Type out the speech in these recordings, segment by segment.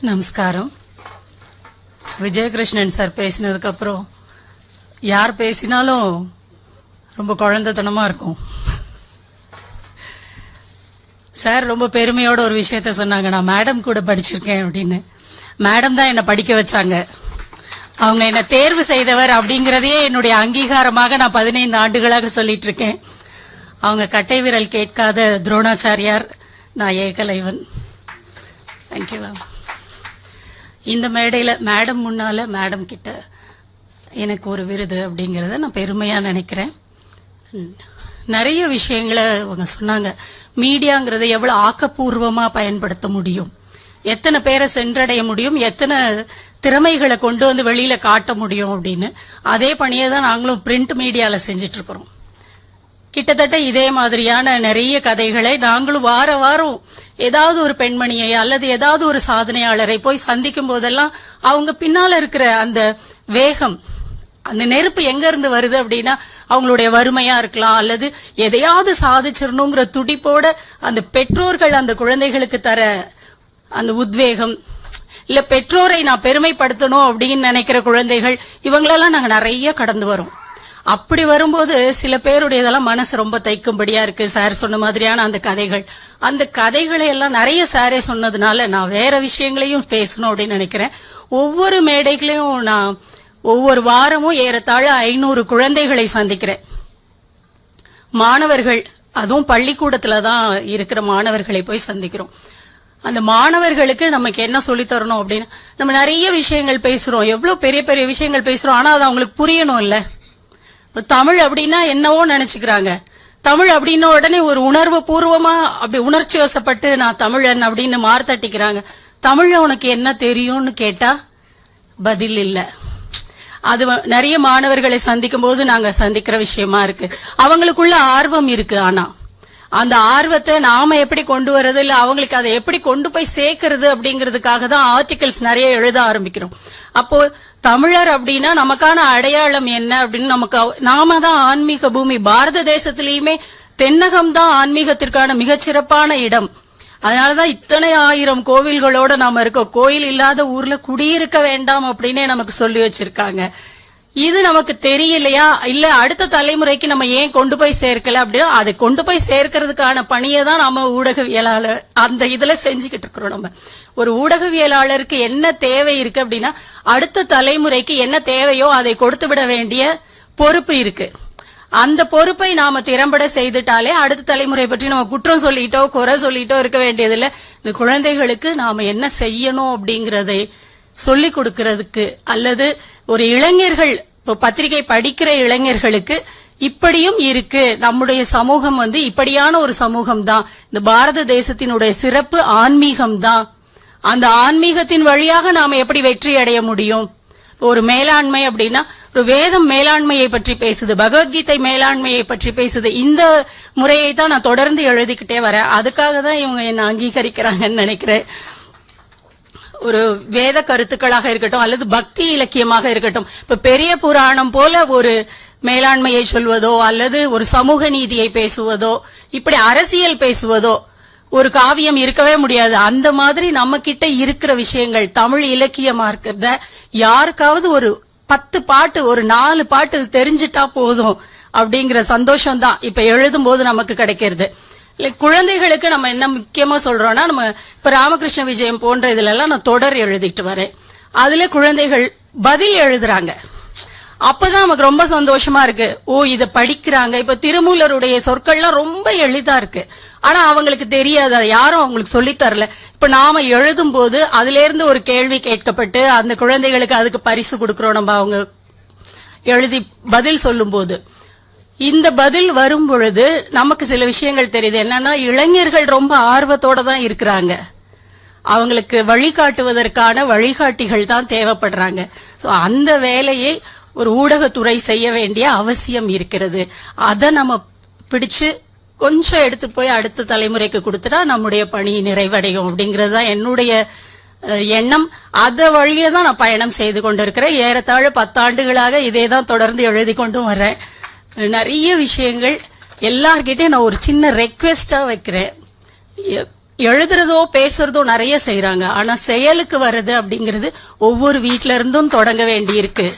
நமஸ்காரம். விஜயகிருஷ்ணன் சார் பேசினதுக்கப்புறம் யார் பேசினாலும் ரொம்ப குழந்தைத்தனமாக இருக்கும். சார் ரொம்ப பெருமையோட ஒரு விஷயத்த சொன்னாங்க. நான் மேடம் கூட படிச்சிருக்கேன் அப்படின்னு. மேடம் தான் என்னை படிக்க வச்சாங்க. அவங்க என்னை தேர்வு செய்தவர் அப்படிங்கிறதையே என்னுடைய அங்கீகாரமாக நான் பதினைந்து ஆண்டுகளாக சொல்லிட்டு இருக்கேன் அவங்க கட்டை விரல் கேட்காத துரோணாச்சாரியார் நான் ஏகலைவன். தேங்க்யூ மேம் இந்த மேடையில் மேடம் முன்னால் மேடம் கிட்ட எனக்கு ஒரு விருது அப்படிங்கிறத நான் பெருமையாக நினைக்கிறேன். நிறைய விஷயங்களை அவங்க சொன்னாங்க. மீடியாங்கிறத எவ்வளோ ஆக்கப்பூர்வமாக பயன்படுத்த முடியும்? எத்தனை பேரை சென்றடைய முடியும்? எத்தனை திறமைகளை கொண்டு வந்து வெளியில் காட்ட முடியும் அப்படின்னு. அதே பணியை தான் நாங்களும் பிரிண்ட் மீடியாவில் செஞ்சிட்ருக்குறோம் கிட்டத்தட்ட இதே மாதிரியான நிறைய கதைகளை நாங்களும் வார வாரம் ஏதாவது ஒரு பெண்மணியை அல்லது ஏதாவது ஒரு சாதனையாளரை போய் சந்திக்கும் போதெல்லாம் அவங்க பின்னால இருக்கிற அந்த வேகம் அந்த நெருப்பு எங்க இருந்து வருது அப்படின்னா அவங்களுடைய வறுமையா இருக்கலாம் அல்லது எதையாவது சாதிச்சிடணுங்கிற துடிப்போட அந்த பெற்றோர்கள் அந்த குழந்தைகளுக்கு தர அந்த உத்வேகம் இல்ல பெற்றோரை நான் பெருமைப்படுத்தணும் அப்படின்னு நினைக்கிற குழந்தைகள் இவங்களெல்லாம் நாங்க நிறைய கடந்து வரோம். அப்படி வரும்போது சில பேருடையதெல்லாம் மனசு ரொம்ப தைக்கும்படியா இருக்கு. சார் சொன்ன மாதிரியான அந்த கதைகள். அந்த கதைகளை எல்லாம் நிறைய சாரே சொன்னதுனால நான் வேற விஷயங்களையும் பேசணும் அப்படின்னு நினைக்கிறேன். ஒவ்வொரு மேடைகளையும் நான் ஒவ்வொரு வாரமும் ஏறத்தாழ ஐநூறு குழந்தைகளை சந்திக்கிறேன். மாணவர்கள் அதுவும் பள்ளிக்கூடத்துல தான் இருக்கிற மாணவர்களை போய் சந்திக்கிறோம். அந்த மாணவர்களுக்கு நமக்கு என்ன சொல்லித் தரணும் அப்படின்னு நம்ம நிறைய விஷயங்கள் பேசுறோம். எவ்வளவு பெரிய பெரிய விஷயங்கள் பேசுறோம். ஆனா அது அவங்களுக்கு புரியணும் இல்லை தமிழ் அப்படின்னா என்னவோ நினைச்சுக்கிறாங்க. தமிழ் அப்படின்ன உடனே ஒரு உணர்வு பூர்வமா அப்படி உணர்ச்சி வசப்பட்டு நான் தமிழன் அப்படின்னு மார்த்தட்டிக்கிறாங்க தமிழ்ல உனக்கு என்ன தெரியும்னு கேட்டா பதில் இல்லை. அது நிறைய மாணவர்களை சந்திக்கும் போது நாங்க சந்திக்கிற விஷயமா இருக்கு. அவங்களுக்குள்ள ஆர்வம் இருக்கு ஆனா. அந்த ஆர்வத்தை நாம எப்படி கொண்டு வர்றது இல்ல அவங்களுக்கு அதை எப்படி கொண்டு போய் சேர்க்கறது அப்படிங்கிறதுக்காக தான் ஆர்டிகல்ஸ் நிறைய எழுத ஆரம்பிக்கிறோம். அப்போ தமிழர் அப்படின்னா நமக்கான அடையாளம் என்ன அப்படின்னு நமக்கு நாம தான் ஆன்மீக பூமி. பாரத தேசத்திலயுமே தென்னகம் தான் ஆன்மீகத்திற்கான மிகச்சிறப்பான இடம். அதனாலதான் இத்தனை ஆயிரம் கோவில்களோட நாம இருக்கோம். கோயில் இல்லாத ஊர்ல குடியிருக்க வேண்டாம் அப்படின்னே நமக்கு சொல்லி வச்சிருக்காங்க. இது நமக்கு தெரியலையா? இல்ல அடுத்த தலைமுறைக்கு நம்ம ஏன் கொண்டு போய் சேர்க்கல அப்படின்னா அதை கொண்டு போய் சேர்க்கறதுக்கான பணியை தான் நம்ம ஊடகவியலாளர் அந்த இதுல செஞ்சுக்கிட்டு இருக்கிறோம் நம்ம. ஒரு ஊடகவியலாளருக்கு என்ன தேவை இருக்கு அப்படின்னா அடுத்த தலைமுறைக்கு என்ன தேவையோ அதை கொடுத்து விட வேண்டிய பொறுப்பு இருக்கு. அந்த பொறுப்பை நாம திறம்பட செய்துட்டாலே அடுத்த தலைமுறை பற்றி நம்ம குற்றம் சொல்லிட்டோ குறை சொல்லிட்டோ இருக்க வேண்டியதில்ல. இந்த குழந்தைகளுக்கு நாம என்ன செய்யணும் அப்படிங்கறதை சொல்லி கொடுக்கறதுக்கு அல்லது ஒரு இளைஞர்கள் இப்போ பத்திரிகை படிக்கிற இளைஞர்களுக்கு இப்படியும் இருக்கு. நம்முடைய சமூகம் வந்து இப்படியான ஒரு சமூகம் தான் இந்த பாரத தேசத்தினுடைய சிறப்பு ஆன்மீகம் தான் அந்த ஆன்மீகத்தின் வழியாக நாம எப்படி வெற்றி அடைய முடியும்? ஒரு மேலாண்மை அப்படின்னா ஒரு வேதம் மேலாண்மையை பற்றி பேசுது பகவத்கீதை மேலாண்மையை பற்றி பேசுது. இந்த முறையை தான் நான் தொடர்ந்து எழுதிக்கிட்டே வரேன். அதுக்காக தான் இவங்க என்ன அங்கீகரிக்கிறாங்கன்னு நினைக்கிறேன். ஒரு வேத கருத்துக்களாக இருக்கட்டும் அல்லது பக்தி இலக்கியமாக இருக்கட்டும் இப்ப பெரிய புராணம் போல ஒரு மேலாண்மையை சொல்வதோ அல்லது ஒரு சமூக நீதியை பேசுவதோ இப்படி அரசியல் பேசுவதோ ஒரு காவியம் இருக்கவே முடியாது. அந்த மாதிரி நம்ம கிட்ட இருக்கிற விஷயங்கள் தமிழ் இலக்கியமா இருக்கிறத யாருக்காவது ஒரு பத்து பாட்டு ஒரு நாலு பாட்டு தெரிஞ்சிட்டா போதும் அப்படிங்கிற சந்தோஷம் தான் இப்ப எழுதும் போது நமக்கு கிடைக்கிறது. இல்லை குழந்தைகளுக்கு நம்ம என்ன முக்கியமாக சொல்கிறோன்னா நம்ம இப்போ ராமகிருஷ்ண விஜயம் போன்ற இதுலலாம் நான் தொடர் எழுதிட்டு வரேன். அதில் குழந்தைகள் பதில் எழுதுறாங்க. அப்பதான் நமக்கு ரொம்ப சந்தோஷமா இருக்கு. ஓ இதை படிக்கிறாங்க. இப்போ திருமூலருடைய சொற்கள்லாம் ரொம்ப எளிதா இருக்கு. ஆனா அவங்களுக்கு தெரியாது. அதை யாரும் அவங்களுக்கு சொல்லித் தரல. இப்ப நாம எழுதும் போது அதுல இருந்து ஒரு கேள்வி கேட்கப்பட்டு அந்த குழந்தைகளுக்கு அதுக்கு பரிசு கொடுக்குறோம். நம்ம அவங்க எழுதி பதில் சொல்லும்போது. இந்த பதில் வரும் பொழுது நமக்கு சில விஷயங்கள் தெரியுது. என்னன்னா இளைஞர்கள் ரொம்ப ஆர்வத்தோட தான் இருக்கிறாங்க. அவங்களுக்கு வழிகாட்டுவதற்கான வழிகாட்டிகள் தான் தேவைப்படுறாங்க. ஸோ அந்த வேலையை ஒரு ஊடகத்துறை செய்ய வேண்டிய அவசியம் இருக்கிறது. அதை நம்ம பிடிச்சு கொஞ்சம் எடுத்து போய் அடுத்த தலைமுறைக்கு கொடுத்துட்டா நம்முடைய பணி நிறைவடையும் அப்படிங்கிறது தான் என்னுடைய எண்ணம். அத வழியே தான் நான் பயணம் செய்து கொண்டிருக்கிறேன். ஏறத்தாழ பத்தாண்டுகளாக இதே தான் தொடர்ந்து எழுதி கொண்டும் வரேன். நிறைய விஷயங்கள் எல்லார்கிட்டையும் நான் ஒரு சின்ன ரெக்வெஸ்ட்டாக வைக்கிறேன். எ- எழுதுறதோ பேசுறதோ நிறைய செய்கிறாங்க ஆனால் செயலுக்கு வர்றது அப்படிங்கிறது ஒவ்வொரு வீட்ல இருந்தும் தொடங்க வேண்டியிருக்கு.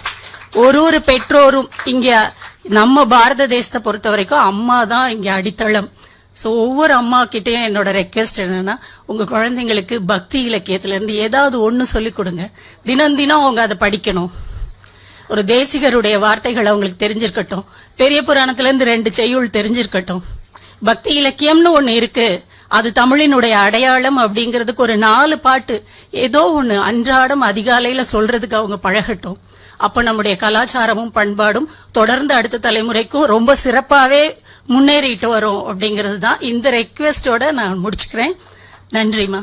ஒரு ஒரு பெற்றோரும் இங்கே நம்ம பாரத தேசத்தை பொறுத்த வரைக்கும் அம்மா தான் இங்கே அடித்தளம். ஸோ ஒவ்வொரு அம்மா கிட்டேயும் என்னோட ரெக்வெஸ்ட் என்னன்னா உங்கள் குழந்தைங்களுக்கு பக்தி இலக்கியத்துலேருந்து ஏதாவது ஒன்று சொல்லிக் கொடுங்க. தினம் தினம் அவங்க அதை படிக்கணும். ஒரு தேசிகருடைய வார்த்தைகள் அவங்களுக்கு தெரிஞ்சிருக்கட்டும். பெரிய புராணத்திலேருந்து ரெண்டு செய்யுள் தெரிஞ்சிருக்கட்டும். பக்தி இலக்கியம்னு ஒன்று இருக்கு. அது தமிழினுடைய அடையாளம் அப்படிங்கிறதுக்கு ஒரு நாலு பாட்டு. ஏதோ ஒன்று அன்றாடம் அதிகாலையில் சொல்றதுக்கு அவங்க பழகட்டும். அப்போ நம்முடைய கலாச்சாரமும் பண்பாடும் தொடர்ந்து அடுத்த தலைமுறைக்கும் ரொம்ப சிறப்பாகவே முன்னேறிட்டு வரும் அப்படிங்கிறது தான் இந்த ரெக்வெஸ்டோட நான் முடிச்சுக்கிறேன். நன்றிம்மா.